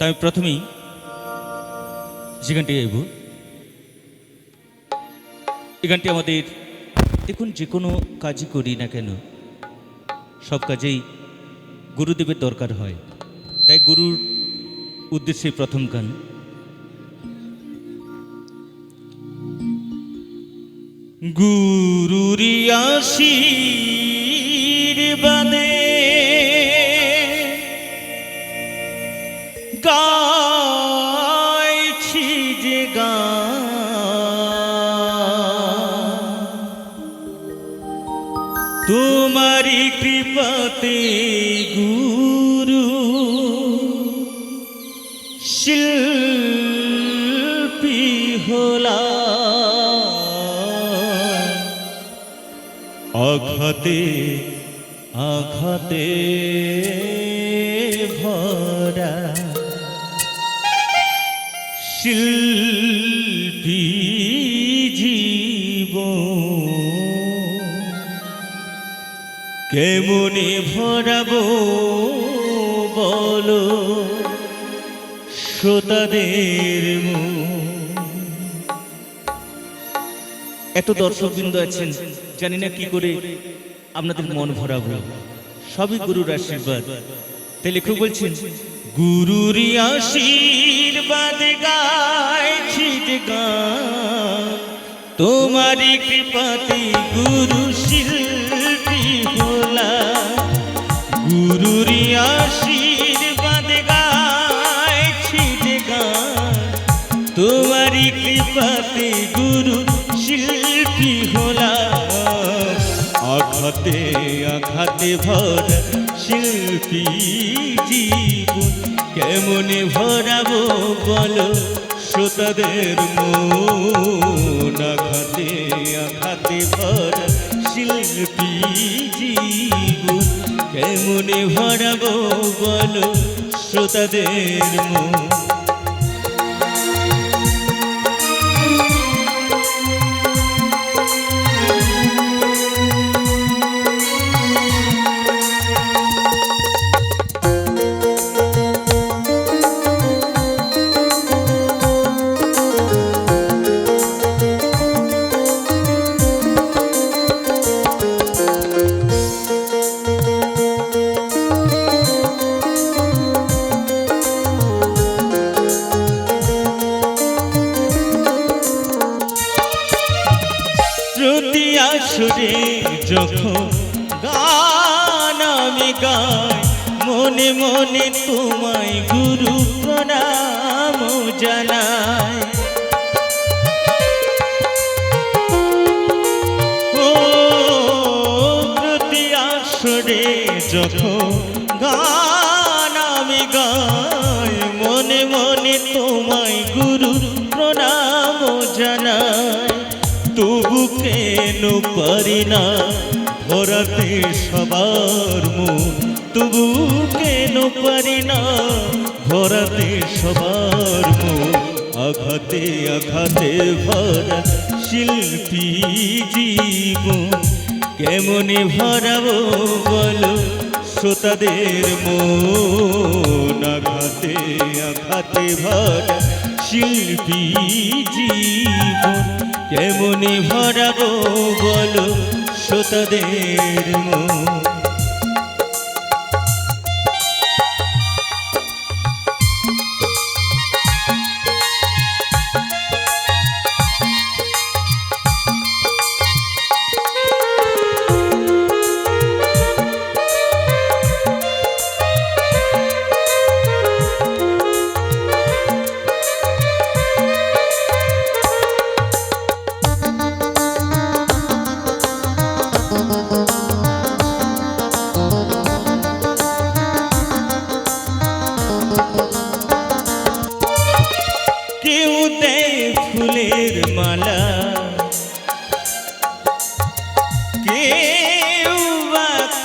তাই আমি প্রথমেই যে গানটি গাইব এই গানটি আমাদের, দেখুন যে কোনো কাজই করি না কেন, সব কাজেই গুরুদেবের দরকার হয়। তাই গুরুর উদ্দেশ্যে প্রথম গান। গুরুরি তোমারি কৃপাতে গুরু। শিল্পী হলা আঘাতে আঘাতে ভরা। শিল্পী জীব কেমনে ভরাবো বলো? শ্রোতাদের এত দর্শকবৃন্দ আছেন জানি না কি করে আপনাদের মন ভরাবো। সবই গুরুর আশীর্বাদ। তাই লেখক বলছেন গুরুর আশীর্বাদ গাইছি গান। তোমারই কৃপাতে গুরু শিল্পী তোমারই কৃপাতে গুরু শিল্পী হলা আঘাতে আঘাতে ভর শিল্পী জীবন। কেমনে ভরাবো বলো শ্রোতাদের মন? আঘাতে আঘাতে ভর শিল্পী জীবন। কেমনে ভরাবো বলো শ্রোতাদের মন? যখন গান আমি গাই মনে মনে তোমায় গুরু প্রণাম জানাই। কেন পারি না? ভরাতে সবার মন, তবু কেন পারি না? ভরাতে সবার মন, আঘাতে আঘাতে ভরা শিল্পী জীবন। কেমনে ভরাবো বলো শ্রোতাদের মন? আঘাতে আঘাতে ভরা শিল্পী জীবন। কেমনি ভরাবো বলো শ্রোতাদের মন।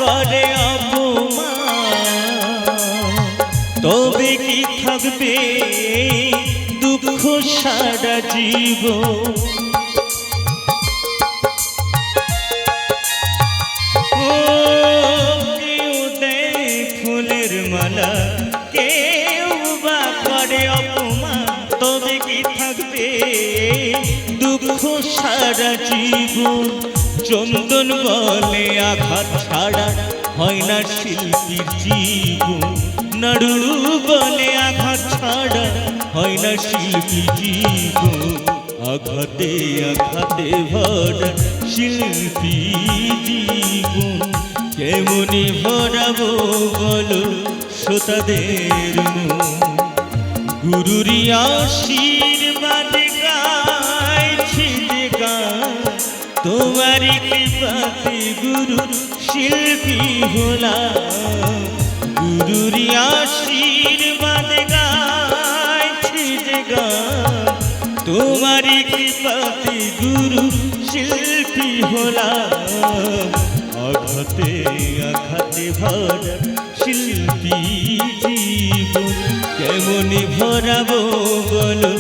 করে তবে কি থাকবে দুঃখ সারা জীবন? চন্দন বলে আঘাত ছাড়া হয় না শিল্পীর জীবন। নাড়ু বলে আঘাত ছাড়া হয় না শিল্পী জীবন। আঘাতে আঘাতে ভরা শিল্পী জীবন। কেমনি ভরাবো বলো শ্রোতাদের মন? গুরুরি কৃপাতে গুরু, শিল্পী হলাম গুরুরি আশীর্বাদ গাইছি যে গান তোমারই কৃপাতে গুরু, শিল্পী হলাম আঘাতে আঘাতে ভরা শিল্পী জীবন। কেমনি ভরাবো বলো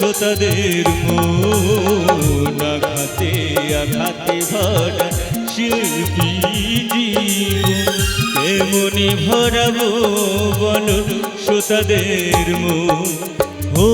শ্রোতাদের মাতে আঘাতে ভরা শিল্পী এমনি ভরাবো বলো শ্রোতাদের মো ও